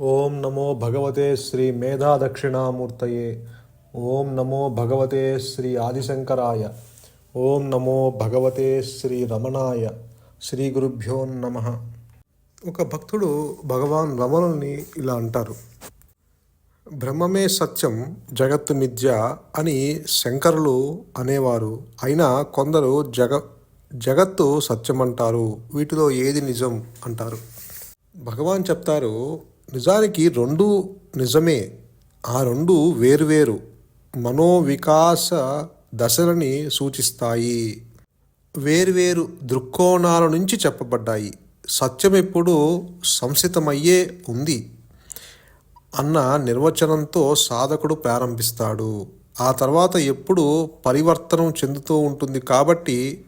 ఓం నమో భగవతే శ్రీ మేధా దక్షిణామూర్తయే ఓం నమో భగవతే శ్రీ ఆదిశంకరాయ. ఓం నమో భగవతే శ్రీ రమణాయ. శ్రీ గురుభ్యో నమ. ఒక భక్తుడు భగవాన్ రమణుల్ని ఇలా అంటారు. బ్రహ్మమే సత్యం జగత్తు మిథ్య అని శంకరులు అనేవారు. అయినా కొందరు జగ జగత్తు సత్యం అంటారు వీటిలో ఏది నిజం అంటారు. భగవాన్ చెప్తారు నిజానికి రెండు నిజమే. ఆ రెండు వేరువేరు మనోవికాస దశలని సూచిస్తాయి. వేర్వేరు దృక్కోణాల నుంచి చెప్పబడ్డాయి. సత్యం ఎప్పుడు సంసితమయ్యే ఉంది అన్న నిర్వచనంతో సాధకుడు ప్రారంభిస్తాడు. ఆ తర్వాత ఎప్పుడు పరివర్తనం చెందుతూ ఉంటుంది కాబట్టి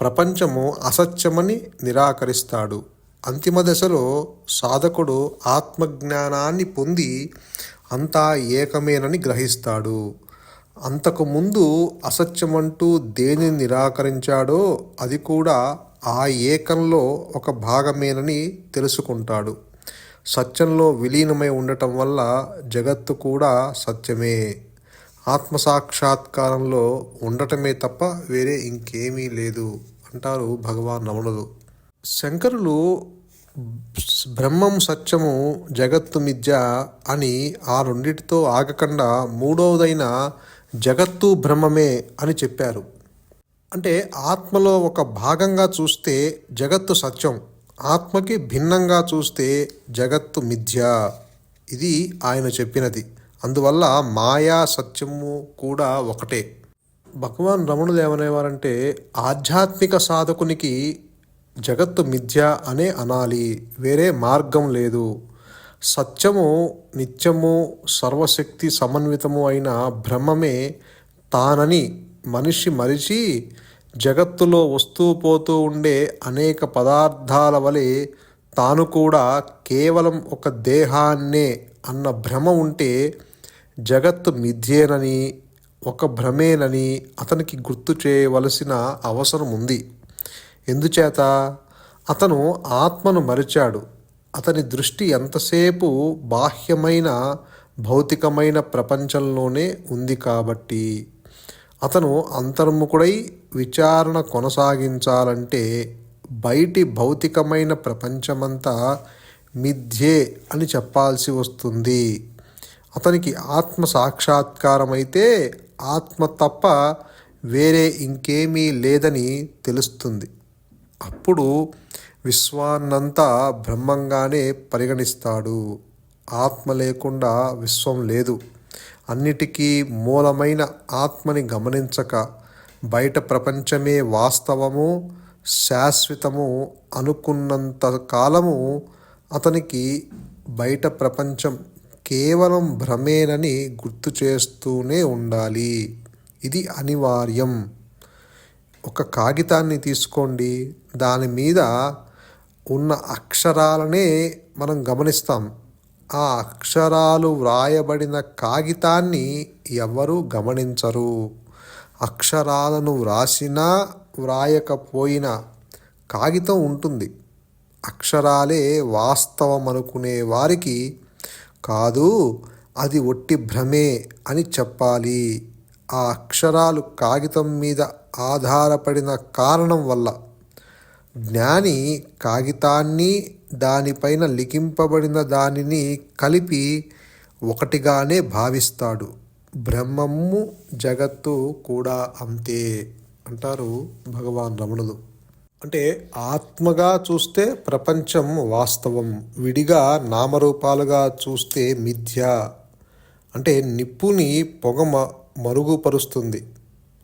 ప్రపంచము అసత్యమని నిరాకరిస్తాడు. అంతిమ దశలో సాధకుడు ఆత్మజ్ఞానాన్ని పొంది అంతా ఏకమేనని గ్రహిస్తాడు. అంతకు ముందు అసత్యమంటూ దేనిని నిరాకరించాడో అది కూడా ఆ ఏకంలో ఒక భాగమేనని తెలుసుకుంటాడు. సత్యంలో విలీనమై ఉండటం వల్ల జగత్తు కూడా సత్యమే. ఆత్మసాక్షాత్కారంలో ఉండటమే తప్ప వేరే ఇంకేమీ లేదు అంటారు భగవాన్ రమణులు శంకరులు బ్రహ్మం సత్యము జగత్తు మిథ్య అని ఆ రెండిటితో ఆగకుండా మూడవదైన జగత్తు బ్రహ్మమే అని చెప్పారు. అంటే ఆత్మలో ఒక భాగంగా చూస్తే జగత్తు సత్యం ఆత్మకి భిన్నంగా చూస్తే జగత్తు మిథ్య. ఇది ఆయన చెప్పినది. అందువల్ల మాయా సత్యము కూడా ఒకటే. భగవాన్ రమణులు ఏమనేవారంటే ఆధ్యాత్మిక సాధకునికి జగత్తు మిథ్య అనే అనాలి వేరే మార్గం లేదు. సత్యము నిత్యము సర్వశక్తి సమన్వితము అయిన బ్రహ్మమే తానని మనిషి మరిచి జగత్తులో వస్తూ పోతూ ఉండే అనేక పదార్థాల వలె తాను కూడా కేవలం ఒక దేహాన్నే అన్న భ్రమ ఉంటే జగత్తు మిథ్యేనని ఒక భ్రమేనని అతనికి గుర్తు చేయవలసిన అవసరం ఉంది ఎందుచేత? అతను ఆత్మను మరిచాడు. అతని దృష్టి ఎంతసేపు బాహ్యమైన భౌతికమైన ప్రపంచంలోనే ఉంది కాబట్టి అతను అంతర్ముఖుడై విచారణ కొనసాగించాలంటే బయటి భౌతికమైన ప్రపంచమంతా మిథ్యే అని చెప్పాల్సి వస్తుంది. అతనికి ఆత్మ సాక్షాత్కారం అయితే ఆత్మ తప్ప వేరే ఇంకేమీ లేదని తెలుస్తుంది. అప్పుడు విశ్వాన్నంతా బ్రహ్మంగానే పరిగణిస్తాడు. ఆత్మ లేకుండా విశ్వం లేదు. అన్నిటికీ మూలమైన ఆత్మని గమనించక బయట ప్రపంచమే వాస్తవము శాశ్వతము అనుకున్నంత కాలము అతనికి బయట ప్రపంచం కేవలం భ్రమేనని గుర్తు చేస్తూనే ఉండాలి. ఇది అనివార్యం. ఒక కాగితాన్ని తీసుకోండి. దాని మీద ఉన్న అక్షరాలనే మనం గమనిస్తాం. ఆ అక్షరాలు వ్రాయబడిన కాగితాన్ని ఎవరు గమనించరు. అక్షరాలను వ్రాసినా వ్రాయకపోయినా కాగితం ఉంటుంది. అక్షరాలే వాస్తవం అనుకునే వారికి కాదు అది ఒట్టి భ్రమే అని చెప్పాలి. ఆ అక్షరాలు కాగితం మీద ఆధారపడిన కారణం వల్ల జ్ఞాని కాగితాన్ని దానిపైన లిఖింపబడిన దానిని కలిపి ఒకటిగానే భావిస్తాడు. బ్రహ్మము జగత్తు కూడా అంతే అంటారు భగవాన్ రమణులు. అంటే ఆత్మగా చూస్తే ప్రపంచం వాస్తవం విడిగా నామరూపాలుగా చూస్తే మిథ్య. అంటే నిప్పుని పొగ మరుగుపరుస్తుంది.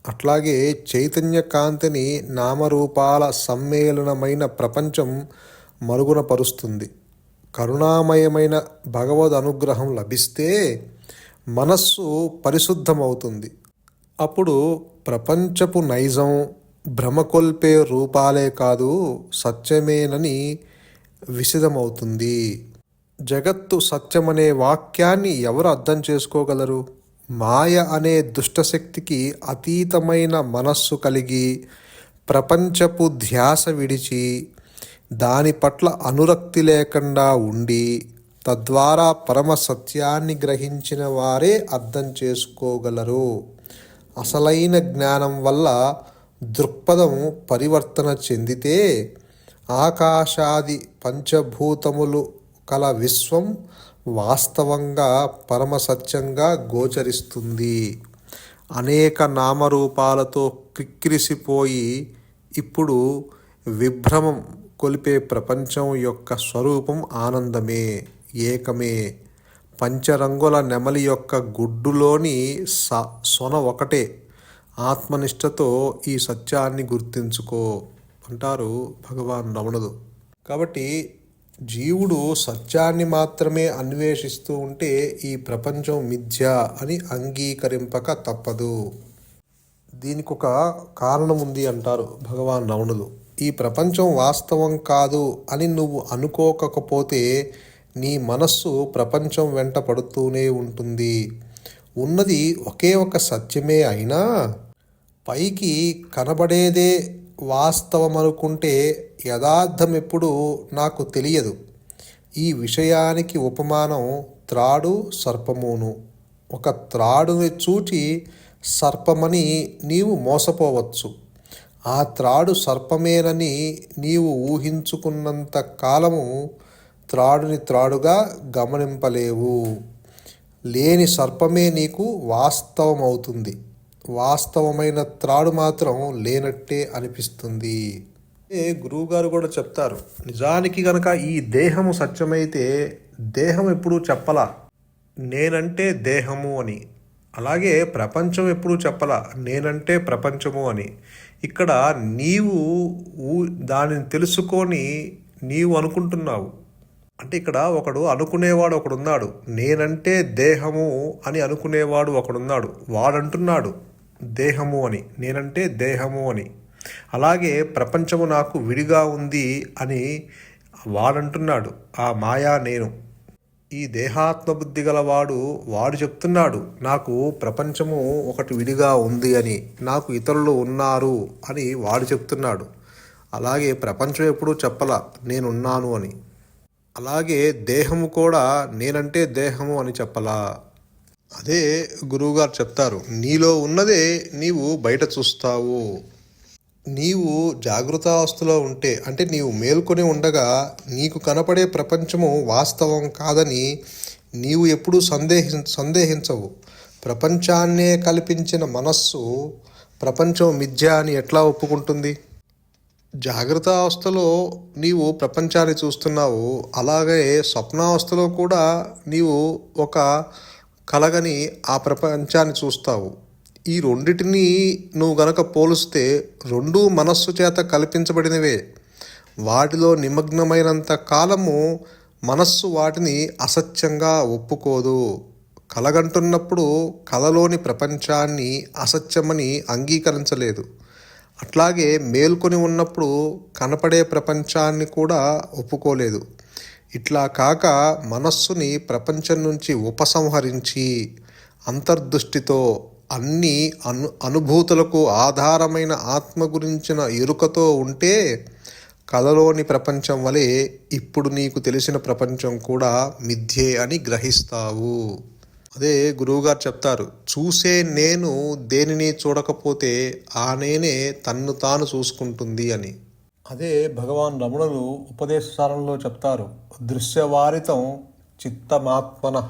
అట్లాగే చైతన్య కాంతిని నామరూపాల సమ్మేళనమైన ప్రపంచం మరుగున పరుస్తుంది. కరుణామయమైన భగవద్ అనుగ్రహం లభిస్తే మనస్సు పరిశుద్ధమవుతుంది. అప్పుడు ప్రపంచపు నైజం భ్రమకొల్పే రూపాలే కాదు సత్యమేనని విశదమవుతుంది. జగత్తు సత్యమనే వాక్యాన్ని ఎవరు అర్థం చేసుకోగలరు? మాయ అనే దుష్టశక్తికి అతీతమైన మనస్సు కలిగి ప్రపంచపు ధ్యాస విడిచి దాని పట్ల అనురక్తి లేకుండా ఉండి తద్వారా పరమ సత్యాన్ని గ్రహించిన వారే అర్థం చేసుకోగలరు. అసలైన జ్ఞానం వల్ల దృక్పథం పరివర్తన చెందితే ఆకాశాది పంచభూతములు కల విశ్వం వాస్తవంగా పరమ సత్యంగా గోచరిస్తుంది. అనేక నామరూపాలతో క్రిక్కిరిసిపోయి ఇప్పుడు విభ్రమం కొలిపే ప్రపంచం యొక్క స్వరూపం ఆనందమే ఏకమే. పంచరంగుల నెమలి యొక్క గుడ్డులోని స సొన ఒకటే. ఆత్మనిష్టతో ఈ సత్యాన్ని గుర్తించుకో అంటారు భగవాన్ రమణుడు. కాబట్టి జీవుడు సత్యాన్ని మాత్రమే అన్వేషిస్తూ ఉంటే ఈ ప్రపంచం మిథ్య అని అంగీకరింపక తప్పదు. దీనికి ఒక కారణం ఉంది అంటారు భగవాన్ రమణులు ఈ ప్రపంచం వాస్తవం కాదు అని నువ్వు అనుకోకపోతే నీ మనస్సు ప్రపంచం వెంట పడుతూనే ఉంటుంది. ఉన్నది ఒకే ఒక సత్యమే అయినా పైకి కనబడేదే వాస్తవం అనుకుంటే యథార్థం ఎప్పుడు నాకు తెలియదు. ఈ విషయానికి ఉపమానం త్రాడు సర్పమును. ఒక త్రాడుని చూచి సర్పమని నీవు మోసపోవచ్చు. ఆ త్రాడు సర్పమేనని నీవు ఊహించుకున్నంత కాలము త్రాడుని త్రాడుగా గమనింపలేవు. లేని సర్పమే నీకు వాస్తవమవుతుంది. వాస్తవమైన త్రాడు మాత్రం లేనట్టే అనిపిస్తుంది. ఏ గురువుగారు కూడా చెప్తారు నిజానికి గనక ఈ దేహము సత్యమైతే దేహం ఎప్పుడూ చెప్పలా? నేనంటే దేహము అని. అలాగే ప్రపంచం ఎప్పుడూ చెప్పలా? నేనంటే ప్రపంచము అని. ఇక్కడ నీవు దానిని తెలుసుకొని నీవు అనుకుంటున్నావు. అంటే ఇక్కడ ఒకడు అనుకునేవాడు ఒకడున్నాడు. నేనంటే దేహము అని అనుకునేవాడు ఒకడున్నాడు. వాడంటున్నాడు. దేహము అని. నేనంటే దేహము అని. అలాగే ప్రపంచము నాకు విడిగా ఉంది అని వాడంటున్నాడు. ఆ మాయా నేను. ఈ దేహాత్మబుద్ధి గలవాడు వాడు చెప్తున్నాడు. నాకు ప్రపంచము ఒకటి విడిగా ఉంది అని. నాకు ఇతరులు ఉన్నారు అని వాడు చెప్తున్నాడు. అలాగే ప్రపంచం ఎప్పుడూ చెప్పలా నేనున్నాను అని. అలాగే దేహము కూడా నేనంటే దేహము అని చెప్పలా. అదే గురువుగారు చెప్తారు నీలో ఉన్నదే నీవు బయట చూస్తావు. నీవు జాగృతావస్థలో ఉంటే అంటే నీవు మేల్కొని ఉండగా నీకు కనపడే ప్రపంచము వాస్తవం కాదని నీవు ఎప్పుడూ సందేహి సందేహించవు. ప్రపంచాన్నే కల్పించిన మనస్సు ప్రపంచం మిథ్య అని ఎట్లా ఒప్పుకుంటుంది? జాగ్రత్త అవస్థలో నీవు ప్రపంచాన్ని చూస్తున్నావు అలాగే స్వప్నావస్థలో కూడా నీవు ఒక కలగని ఆ ప్రపంచాన్ని చూస్తావు. ఈ రెండిటిని నువ్వు గనక పోలిస్తే రెండూ మనస్సు చేత కల్పించబడినవే. వాటిలో నిమగ్నమైనంత కాలము మనస్సు వాటిని అసత్యంగా ఒప్పుకోదు. కలగంటున్నప్పుడు కలలోని ప్రపంచాన్ని అసత్యమని అంగీకరించలేదు. అట్లాగే మేల్కొని ఉన్నప్పుడు కనపడే ప్రపంచాన్ని కూడా ఒప్పుకోలేదు. ఇట్లా కాక మనస్సుని ప్రపంచం నుంచి ఉపసంహరించి అంతర్దృష్టితో అన్ని అను అనుభూతులకు ఆధారమైన ఆత్మ గురించిన ఎరుకతో ఉంటే కలలోని ప్రపంచం వలె ఇప్పుడు నీకు తెలిసిన ప్రపంచం కూడా మిథ్యే అని గ్రహిస్తావు. అదే గురువుగారు చెప్తారు చూసే నేను దేనిని చూడకపోతే ఆ నేనే తన్ను తాను చూసుకుంటుంది అని. అదే భగవాన్ రమణులు ఉపదేశసారంలో చెప్తారు దృశ్యవారితం చిత్తమాత్మన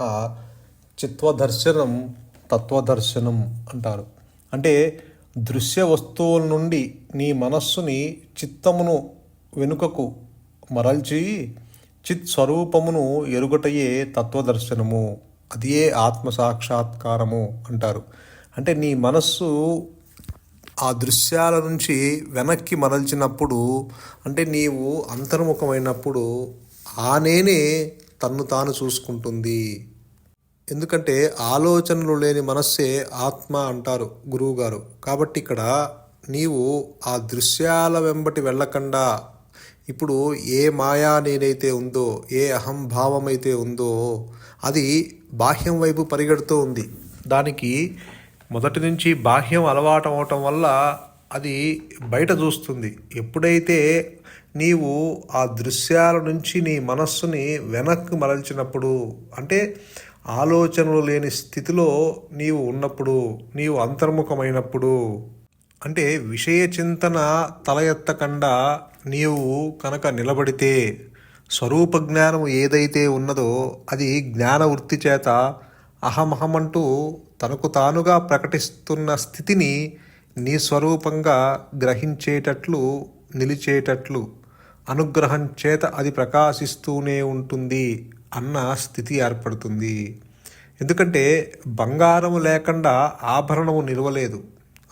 చిత్వదర్శనం తత్వదర్శనం అంటారు. అంటే దృశ్య వస్తువుల నుండి నీ మనస్సుని చిత్తమును వెనుకకు మరల్చి చిత్ స్వరూపమును ఎరుగటయే తత్వదర్శనము. అదియే ఆత్మ సాక్షాత్కారము అంటారు. అంటే నీ మనస్సు ఆ దృశ్యాల నుంచి వెనక్కి మరల్చినప్పుడు అంటే నీవు అంతర్ముఖమైనప్పుడు ఆ నేనే తన్ను తాను చూసుకుంటుంది. ఎందుకంటే ఆలోచనలు లేని మనస్సే ఆత్మ అంటారు గురువుగారు. కాబట్టి ఇక్కడ నీవు ఆ దృశ్యాల వెంబటి వెళ్ళకుండా ఇప్పుడు ఏ మాయా నేనైతే ఉందో ఏ అహంభావం అయితే ఉందో అది బాహ్యం వైపు పరిగెడుతూ ఉంది. దానికి మొదటి నుంచి బాహ్యం అలవాటు అవటం వల్ల అది బయట చూస్తుంది. ఎప్పుడైతే నీవు ఆ దృశ్యాల నుంచి నీ మనస్సుని వెనక్కి మరల్చినప్పుడు అంటే ఆలోచనలు లేని స్థితిలో నీవు ఉన్నప్పుడు నీవు అంతర్ముఖమైనప్పుడు అంటే విషయ చింతన తల ఎత్తకుండా నీవు కనుక నిలబడితే స్వరూప జ్ఞానం ఏదైతే ఉన్నదో అది జ్ఞాన వృత్తి చేత అహమహమంటూ తనకు తానుగా ప్రకటిస్తున్న స్థితిని నీ స్వరూపంగా గ్రహించేటట్లు నిలిచేటట్లు అనుగ్రహం చేత అది ప్రకాశిస్తూనే ఉంటుంది అన్న స్థితి ఏర్పడుతుంది. ఎందుకంటే బంగారము లేకుండా ఆభరణము నిలవలేదు.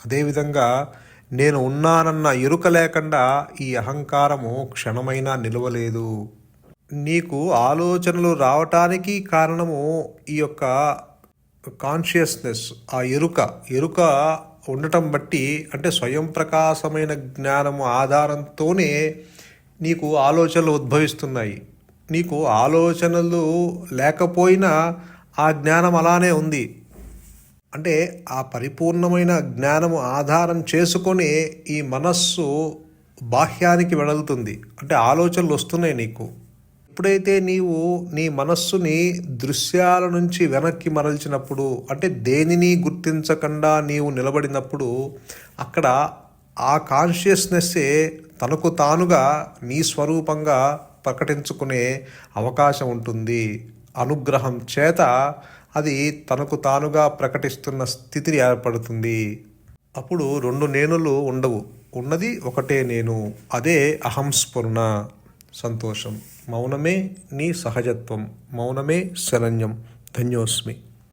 అదేవిధంగా నేను ఉన్నానన్న ఎరుక లేకుండా ఈ అహంకారము క్షణమైనా నిలవలేదు. నీకు ఆలోచనలు రావటానికి కారణము ఈ యొక్క కాన్షియస్నెస్ ఆ ఎరుక. ఎరుక ఉండటం బట్టి అంటే స్వయం ప్రకాశమైన జ్ఞానము ఆధారంతోనే నీకు ఆలోచనలు ఉద్భవిస్తున్నాయి. నీకు ఆలోచనలు లేకపోయినా ఆ జ్ఞానం అలానే ఉంది. అంటే ఆ పరిపూర్ణమైన జ్ఞానము ఆధారం చేసుకొని ఈ మనస్సు బాహ్యానికి వెడలుతుంది. అంటే ఆలోచనలు వస్తున్నాయి నీకు. ఎప్పుడైతే నీవు నీ మనస్సుని దృశ్యాల నుంచి వెనక్కి మరల్చినప్పుడు అంటే దేనిని గుర్తించకుండా నీవు నిలబడినప్పుడు అక్కడ ఆ కాన్షియస్నెస్సే తనకు తానుగా నీ స్వరూపంగా ప్రకటించుకునే అవకాశం ఉంటుంది. అనుగ్రహం చేత అది తనకు తానుగా ప్రకటిస్తున్న స్థితి ఏర్పడుతుంది. అప్పుడు రెండు నేనులు ఉండవు. ఉన్నది ఒకటే నేను. అదే అహంస్ఫురణ సంతోషం. మౌనమే నీ సహజత్వం మౌనమే శరణ్యం. ధన్యోస్మి.